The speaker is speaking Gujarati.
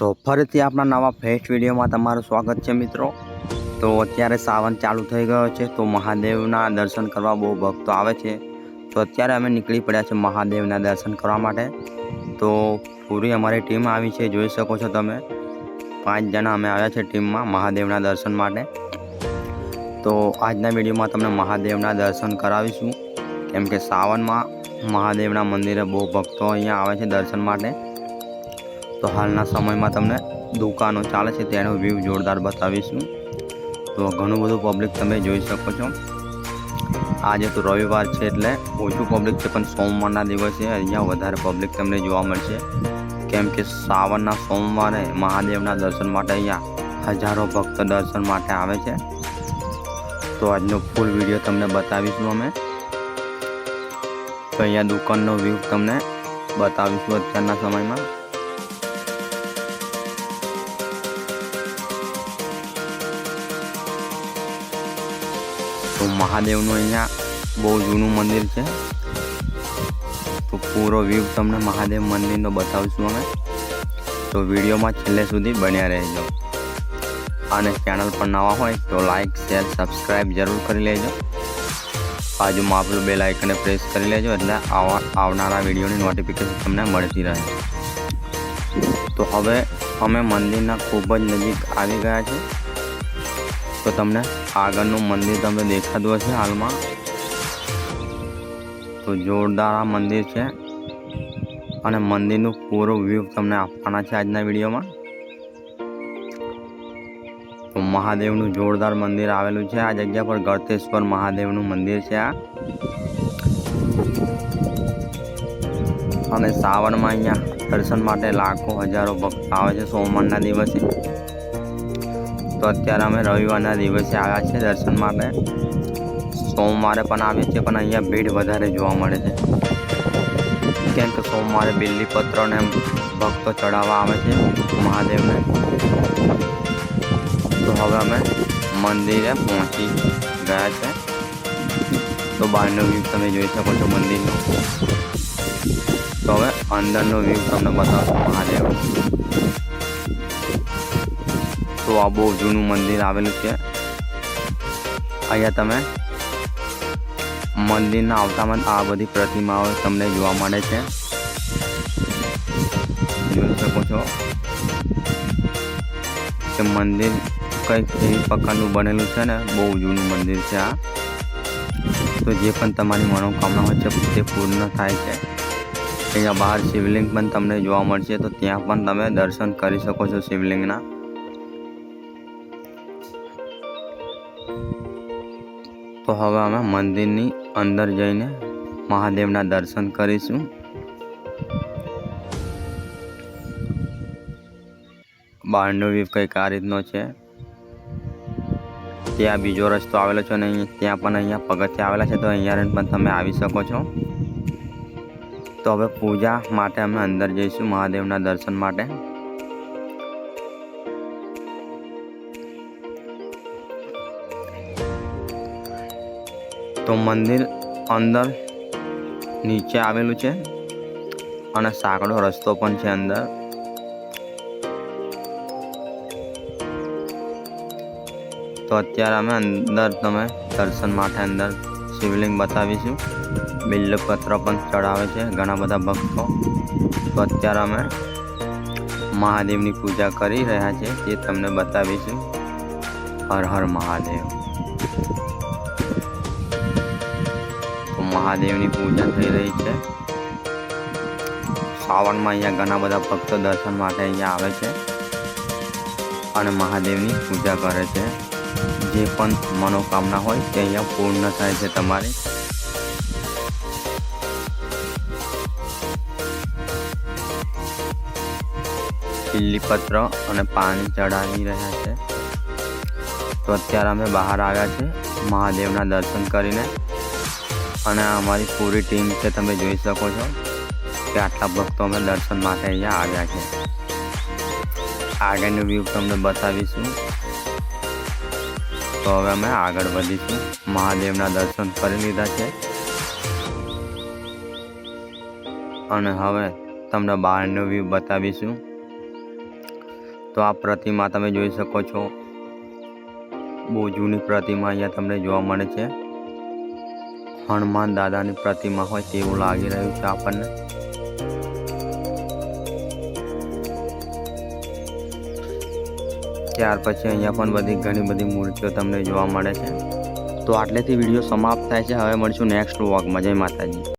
તો ફરીથી આપણા નવા ફેસ્ટ વિડીયોમાં તમારું સ્વાગત છે મિત્રો. તો અત્યારે સાવન ચાલુ થઈ ગયો છે, તો મહાદેવના દર્શન કરવા બહુ ભક્તો આવે છે. તો અત્યારે અમે નીકળી પડ્યા છે મહાદેવના દર્શન કરવા માટે. તો પૂરી અમારી ટીમ આવી છે, જોઈ શકો છો તમે. પાંચ જણા અમે આવ્યા છે ટીમમાં મહાદેવના દર્શન માટે. તો આજના વિડીયોમાં તમને મહાદેવના દર્શન કરાવીશું. કેમ કે સાવનમાં મહાદેવના મંદિરે બહુ ભક્તો અહીંયા આવે છે દર્શન માટે. તો હાલના સમયમાં તમને દુકાનો ચાલે છે તેનો વ્યૂ જોરદાર બતાવીશું. તો ઘણું બધું પબ્લિક તમે જોઈ શકો છો. આજે તો રવિવાર છે એટલે ઓછું પબ્લિક છે, પણ સોમવારના દિવસે અહીંયા વધારે પબ્લિક તમને જોવા મળશે. કેમ કે શ્રાવણના સોમવારે મહાદેવના દર્શન માટે અહીંયા હજારો ભક્ત દર્શન માટે આવે છે. તો આજનો ફૂલ વીડિયો તમને બતાવીશું અમે. તો અહીંયા દુકાનનો વ્યૂ તમને બતાવીશું અત્યારના સમયમાં. તો મહાદેવનું અહીંયા બહુ જૂનું મંદિર છે. તો પૂરો વ્યૂ તમને મહાદેવ મંદિરનો બતાવીશું અમે. તો વિડીયોમાં છેલ્લે સુધી બન્યા રહેજો. અને ચેનલ પર નવા હોય તો લાઇક શેર સબસ્ક્રાઈબ જરૂર કરી લેજો. બાજુમાં આપણું બે લાઇકને પ્રેસ કરી લેજો એટલે આવા આવનારા વિડીયોની નોટિફિકેશન તમને મળતી રહે. તો હવે અમે મંદિરના ખૂબ જ નજીક આવી ગયા છે તો તમને આગળનું મંદિર તમને દેખાતું હશે હાલમાં. તો જોરદાર આ મંદિર છે. અને મંદિરનું પૂરો વ્યૂ તમને આપવાના છે આજના વિડીયોમાં. તો મહાદેવનું જોરદાર મંદિર આવેલું છે. આ જગ્યા પર ગળતેશ્વર મહાદેવનું મંદિર છે આ. અને શ્રાવણમાં અહીંયા દર્શન માટે લાખો હજારો ભક્ત આવે છે સોમવારના દિવસે. તો અત્યારે અમે રવિવારના દિવસે આવ્યા છીએ દર્શન માટે. સોમવારે પણ આવીએ છીએ, પણ અહીંયા ભીડ વધારે જોવા મળે છે. કેમ કે સોમવારે બિલ્લીપત્રને ભક્તો ચડાવવા આવે છે મહાદેવને. તો હવે અમે મંદિરે પહોંચી ગયા છે. તો બહારનો વ્યૂ તમે જોઈ શકો છો મંદિરનો. તો હવે અંદરનો વ્યૂ તમને બતાવશો મહાદેવ તો આ બહુ જૂનું મંદિર આવેલું છે. અહીંયા તમે મંદિરના આવતામાં આ બધી પ્રતિમાઓ તમને જોવા મળે છે. જોઈ શકો છો કે મંદિર કંઈક એવી પ્રકારનું બનેલું છે ને, બહુ જૂનું મંદિર છે આ. તો જે પણ તમારી મનોકામના હોય છે તે પૂર્ણ થાય છે. અહીંયા બહાર શિવલિંગ પણ તમને જોવા મળશે, તો ત્યાં પણ તમે દર્શન કરી શકો છો શિવલિંગના. તો હવે અમે મંદિરની અંદર જઈને મહાદેવના દર્શન કરીશું. બહારનો વ્યૂ કંઈક આ રીતનો છે. ત્યાં બીજો રસ્તો આવેલો છે અને ત્યાં પણ અહીંયા પગથિયા આવેલા છે. તો અહીંયા પણ તમે આવી શકો છો. તો હવે પૂજા માટે અમે અંદર જઈશું મહાદેવના દર્શન માટે. તો મંદિર અંદર નીચે આવેલું છે અને સાંકડો રસ્તો પણ છે અંદર. તો અત્યારે અમે અંદર તમે દર્શન માટે અંદર શિવલિંગ બતાવીશું. બિલ્લપત્ર પણ ચડાવે છે ઘણા બધા ભક્તો. તો અત્યારે અમે મહાદેવની પૂજા કરી રહ્યા છે તે તમને બતાવીશું. હર હર મહાદેવ. મહાદેવની પૂજા થઈ રહી છે. શ્રાવણમાં અહીંયા ઘણા બધા ભક્તો દર્શન માટે અહીંયા આવે છે અને મહાદેવની પૂજા કરે છે. જે પણ મનોકામના હોય તે અહીંયા પૂર્ણ થાય છે તમારી. પત્ર અને પાણી ચડાવી રહ્યા છે. તો અત્યારે અમે બહાર આવ્યા છે મહાદેવના દર્શન કરીને અને અમારી પૂરી ટીમ છે, તમે જોઈ શકો છો કે આટલા ભક્તો અમે દર્શન માટે અહીંયા આવ્યા છે. આગળનું વ્યૂ તમને બતાવીશું. તો હવે અમે આગળ વધીશું. મહાદેવના દર્શન કરી લીધા છે. અને હવે તમને બહારનું વ્યૂ બતાવીશું. તો આ પ્રતિમા તમે જોઈ શકો છો. બહુ જૂની પ્રતિમા અહીંયા તમને જોવા મળે છે. હનુમાન દાદાની પ્રતિમા હોય તેવું લાગી રહ્યું છે આપણને. ત્યાર પછી અહીંયા પણ બધી ઘણી બધી મૂર્તિઓ તમને જોવા મળે છે. તો આટલેથી વીડિયો સમાપ્ત થાય છે. હવે મળીશું નેક્સ્ટ વોકમાં જય માતાજી.